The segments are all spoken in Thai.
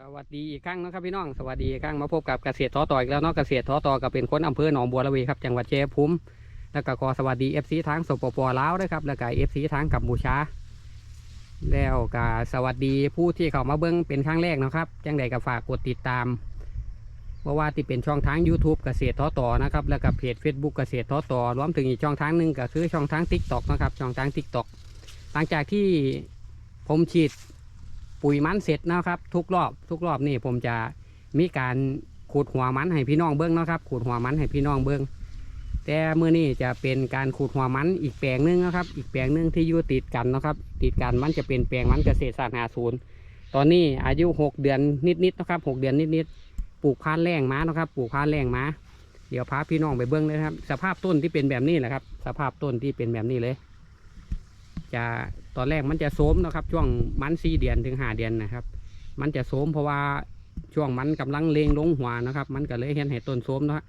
สวัสดีอีกครั้งนะครับพี่น้องสวัสดีอีกครั้งมาพบกับเกษตรท้อต่ออีกแล้วเนาะเกษตรท้อต่อก็เป็นคนอำเภอหนองบัวระเวครับจังหวัดเชัยงภูมิแล้วก็ขอสวัสดีเอฟซีทางสปปลาวด้วยครับแล้วก็เอฟซีทางกัมพูชาแล้วก็สวัสดีผู้ที่เข้ามาเบิ้งเป็นครั้งแรกนะครับจังใดก็ฝากกดติดตามเพราะว่าที่เป็นช่องทาง YouTube เกษตรท้อต่อนะครับแล้วก็เพจ Facebook เกษตรท้อต่อรวมถึงอีกช่องทางหนึ่งก็คือช่องทาง TikTok นะครับช่องทาง TikTok หลังจากที่ผมฉีด ปุ๋ยมันเสร็จนะครับ ทุกรอบ ทุกรอบนี่ผมจะมีการขูดหัวมันให้พี่น้องเบิ้งนะครับขูดหัวมันให้พี่น้องเบิ้งแต่เมื่อนี้จะเป็นการขูดหัวมันอีกแปลงหนึงนะครับ อีกแปลงหนึงที่อยู่ติดกันนะครับ ติดกันมันจะเป็นแปลงมันเกษตรศาสตร์หาศูนย์ตอนนี้อายุหกเดือนนิดๆนะครับหกเดือนนิดๆปลูกพานแรงม้านะครับ ปลูกพานแรงม้าเดี๋ยวพาพี่น้องไปเบิ้งเลยครับ สภาพต้นที่เป็นแบบนี้แหละครับ สภาพต้นที่เป็นแบบนี้เลย จะ ตอนแรกมันจะโสมนะครับ ช่วงมันสี่เดือนถึงห้าเดือนนะครับ มันจะโสมเพราะว่าช่วงมันกำลังเลงลงหัวนะครับ มันก็เลยเห็นเห็ต้นโสมนะฮะ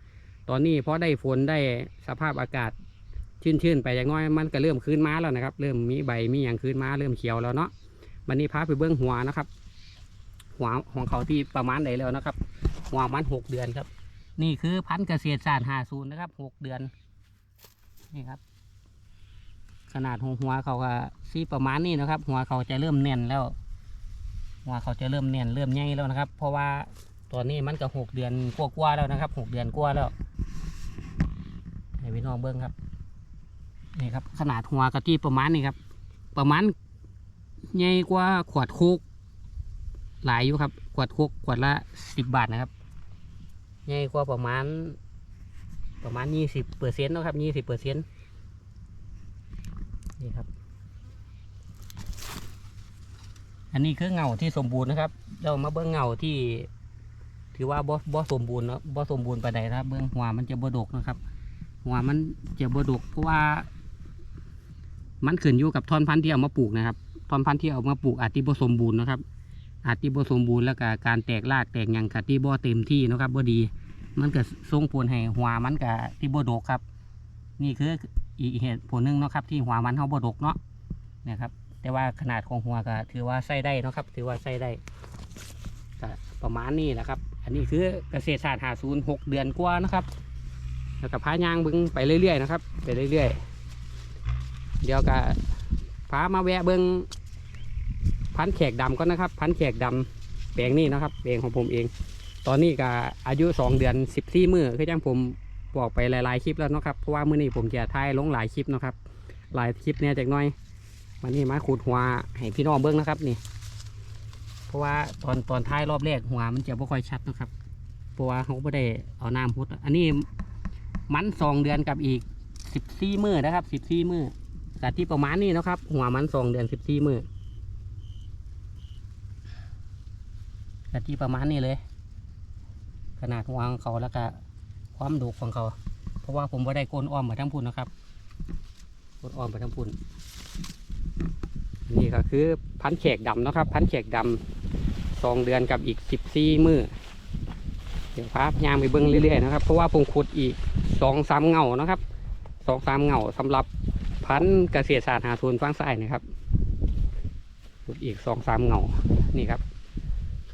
ตอนนี้พอได้ฝนได้สภาพอากาศชื้นๆไปอย่างน้อยมันก็เริ่มคืนมาแล้วนะครับ เริ่มมีใบมีอย่างคืนมาเริ่มเขียวแล้วเนาะวันนี้พาไปเบื้องหัวนะครับ หัวของเขาที่ประมาณไหนแล้วนะครับ หัวมันหกเดือนครับ นี่คือพันธุ์เกษตรศาสตร์หาศูนย์นะครับหกเดือนนี่ครับ ขนาดหัวเขาก็ซีประมาณนี้นะครับ หัวเขาจะเริ่มแน่นแล้ว หัวเขาจะเริ่มแน่นเริ่มใหญ่แล้วนะครับ เพราะว่าตอนนี้มันก็หกเดือนกว่าๆแล้วนะครับหกเดือนกว่าแล้วให้พี่น้องเบิ้งครับนี่ครับ ขนาดหัวกะที่ประมาณนี้ครับ ประมาณใหญ่กว่าขวดโคกหลายอยู่ครับ ขวดโคกขวดละสิบบาทนะครับใหญ่กว่าประมาณประมาณยี่สิบเปอร์เซ็นต์นะครับยี่สิบเปอร์เซ็นต์ นี่ครับ อันนี้คือเงาที่สมบูรณ์นะครับ เรามาเบื้องเงาที่ ถือว่าบ่บ่สมบูรณ์นะบ่สมบูรณ์ไปใดนะครับ เบื้องหัวมันจะบดกนะครับ หัวมันจะบดกเพราะว่า มันขึ้นอยู่กับท่อนพันธุ์ที่เอามาปลูกนะครับท่อนพันธุ์ที่เอามาปลูกอาจจะบ่สมบูรณ์นะครับ อาจจะบ่สมบูรณ์แล้วก็การแตกรากแตกยังกะที่บ่เต็มที่นะครับบ่ดี มันก็ส่งผลให้หัวมันกะที่บ่ดกครับ นี่คือ อีกเหตุผลหนึ่งเนาะครับที่หัวมันเขาบดกเนาะนี่ยครับ แต่ว่าขนาดของหัวก็ถือว่าใส่ได้เนาะครับ ถือว่าใส่ได้ก็ประมาณนี้แหละครับ อันนี้คือเกษตรศาสตร์หาศูนย์หกเดือนกว่านะครับแล้วก็พายางบึงไปเรื่อยๆนะครับ ไปเรื่อยๆ เดี๋ยวก็พามาแวะเบิงพันแขกดำก็นะครับ พันแขกดำแปลงนี้นะครับแปลงของผมเอง ตอนนี้ก็อายุสองเดือนสิบสี่มือคือจังผม บอกไปหลายๆคลิปแล้วเนาะครับเพราะว่ามื้อนี้ผมจะถ่ายลงหลายคลิปเนาะครับหลายคลิปเนี่ยจากน้อยวันนี้มาขูดหัวให้พี่น้องเบิ้งนะครับนี่เพราะว่าตอนตอนท้ายรอบแรกหัวมันจะไม่ค่อยชัดนะครับเพราะว่าเขาไม่ได้เอาน้ำพุดอันนี้มันสองเดือนกับอีกสิบสี่มือนะครับสิบสี่มือแต่ที่ประมาณนี้นะครับ หัวมันสองเดือนสิบสี่มือแต่ที่ประมาณนี้เลย ขนาดหัวของเขาแล้วก็ ความดุของเขา เพราะว่าผมว่าได้โกนอ้อมมาทั้งพุ่นนะครับโกนอ้อมไปทั้งพุ่นนี่ก็คือพันแขกดำนะครับ พันแขกดำสองเดือนกับอีกสิบสี่มือเดี๋ยวพาพยางไปเบิ้งเรื่อยๆนะครับ เพราะว่าผมขุดอีกสองสามเงานะครับสองสามเงาสำหรับพันเกษตรศาสตร์หาทุนฟังไส้นะครับขุดอีกสองสามเงานี่ครับ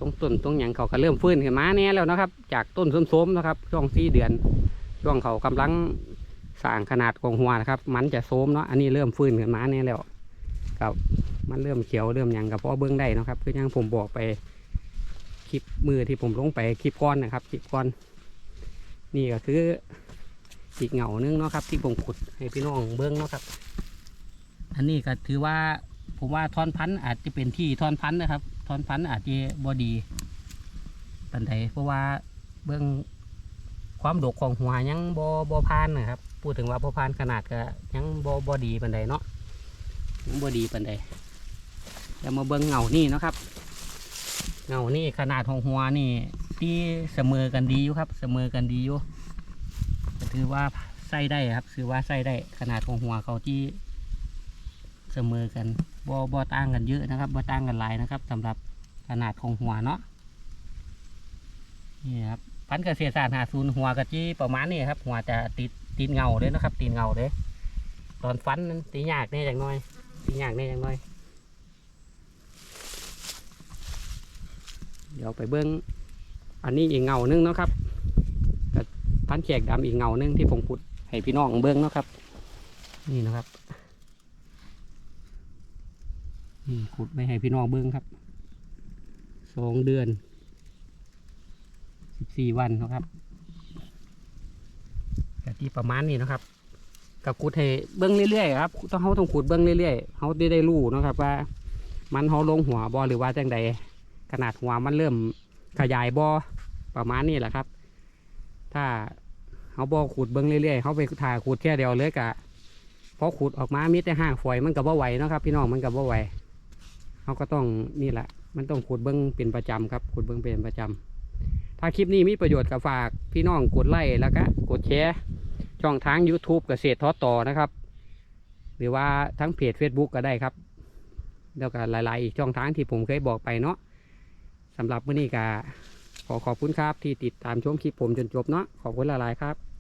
ตรงต้นตรงหยังเขาก็เริ่มฟื้นขึ้นมาแน่แล้วนะครับ จากต้นส้มๆนะครับ ช่วงสี่เดือน ช่วงเขากำลังสร้างขนาดของหัวนะครับ มันจะโสมเนาะอันนี้เริ่มฟื้นขึ้นมาแน่แล้วครับมันเริ่มเขียวเริ่มหยังกับพ่อเบื้องได้นะครับคือยังผมบอกไปคลิปมือที่ผมลงไปคลิปก้อนนะครับคลิปก้อน นี่ก็คืออีกเหงานึงเนาะครับ ที่ผมขุดให้พี่น้องเบื้องเนาะครับ อันนี้ก็ถือว่า ผมว่าท่อนพันธุ์อาจจะเป็นที่ท่อนพันธุ์นะครับท่อนพันธุ์อาจจะบอดีปันใดเพราะว่าเบื้องความดกของหัวยังบอบอพานนะครับ พูดถึงว่าบอพานขนาดก็ยังบอบอดีปันใดเนาะยังบอดีปันใดแล้วมาเบื้องเงานี่นะครับ เงานี่ขนาดของหัวนี่ที่เสมอกันดีอยู่ครับ เสมอกันดีอยู่ถือว่าใส่ได้ครับถือว่าใส่ได้ขนาดของหัวเขาที่เสมอกัน บ่บ่ต่างกันเยอะนะครับบ่ต่างกันหลายนะครับสำหรับขนาดของหัวเนาะนี่ครับพันธุ์เกษตรศาสตร์หาศูนย์หัวกะจีประมาณนี้ครับ หัวจะติดติดเงาเลยนะครับติดเงาเลยตอนฟันตีหยากแน่จังน้อยตีหยากแน่จังน้อย เดี๋ยวไปเบิ้งอันนี้อีกเงาหนึงเนาะครับกับพันแขกดำอีกเงาหนึงที่ผมขุดให้พี่น้องเบิ้งเนาะครับ นี่นะครับ นี่ขุดไปให้พี่น้องเบิ้งครับสองเดือนสิบสี่วันนะครับกะที่ประมาณนี้นะครับกับขุดให้เบิ้งเรื่อยๆครับต้องเขาต้องขุดเบิ้งเรื่อยๆเขาได้ได้รู้นะครับ ว่า มันเขาลงหัวบอหรือว่าจังใดขนาดหัวมันเริ่มขยายบอประมาณนี้แหละครับ ถ้าเขาบอขุดเบิ้งเรื่อยๆเขาไปถ่ายขุดแค่เดียวเลยกะพอขุดออกมามีแต่ห่างฝอยมันกับว่าไหวนะครับ พี่น้องมันกับว่าไหว เขาก็ต้องนี่แหละ มันต้องขุดเบิ้องเป็นประจำครับขุดเบิ้องเป็นประจำถ้าคลิปนี้มีประโยชน์กับฝากพี่น้องกดไลค์แล้วก็กดแชร์ช่องทาง YouTube เกษตรทอต่อนะครับ หรือว่าทั้งเพจ Facebook ก็ได้ครับ แล้วก็หลายๆอีกช่องทางที่ผมเคยบอกไปเนาะสำหรับมื้อนี้ก็ขอขอบคุณครับที่ติดตามชมคลิปผมจนจบเนาะขอบคุณหลายๆครับ